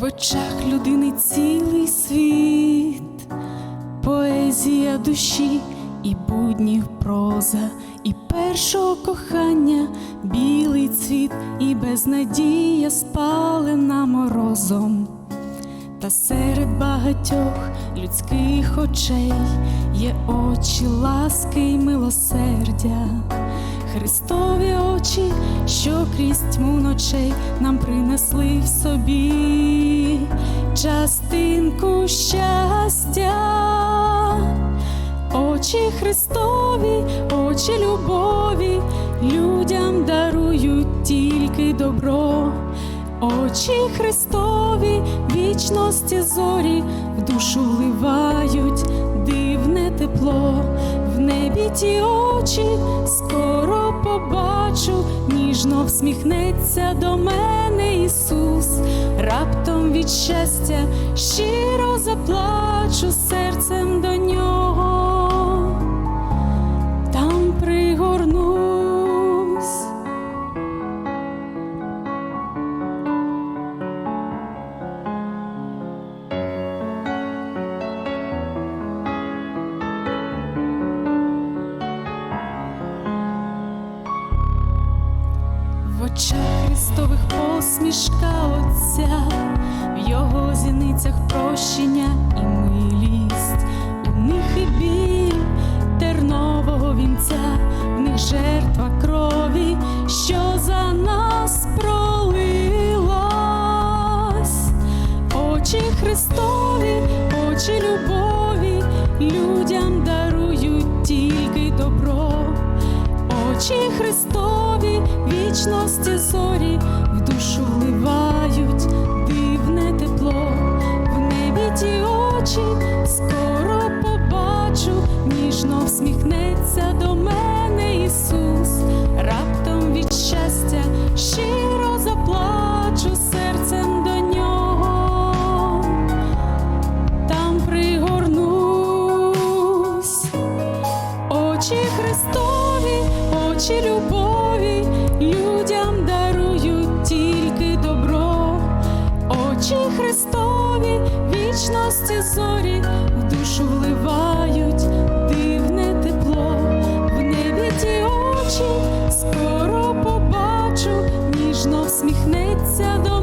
В очах людини цілий світ, поезія душі і буднів проза, і першого кохання білий цвіт, і безнадія спалена морозом. Та серед багатьох людських очей є очі ласки й милосердя, Христові очі, що крізь тьму ночей нам принесли в собі частинку щастя, очі Христові, очі любові, людям дарують тільки добро. Очі Христові, вічності зорі, в душу вливають дивне тепло, в небі ті очі скоро побачу, ніжно всміхнеться до мене Ісус, раптом від щастя щиро заплачу серцем очах Христових посмішка Отця, в його зіницях прощення і милість, у них і біль тернового вінця, в них жертва крові, що за нас пролилась. Очі Христові, очі любові, людям дарують тільки добро. Очі Христові, вічності зорі, в душу вливають дивне тепло, в небі ті очі скоро побачу, ніжно всміхнеться до мене Ісус, раптом від щастя щиро заплачу серцем до нього, там пригорнусь. Очі Христові, очі любові, людям дарують тільки добро. Очі Христові, вічності зорі, в душу вливають дивне тепло. В небі ті очі скоро побачу, ніжно всміхнеться до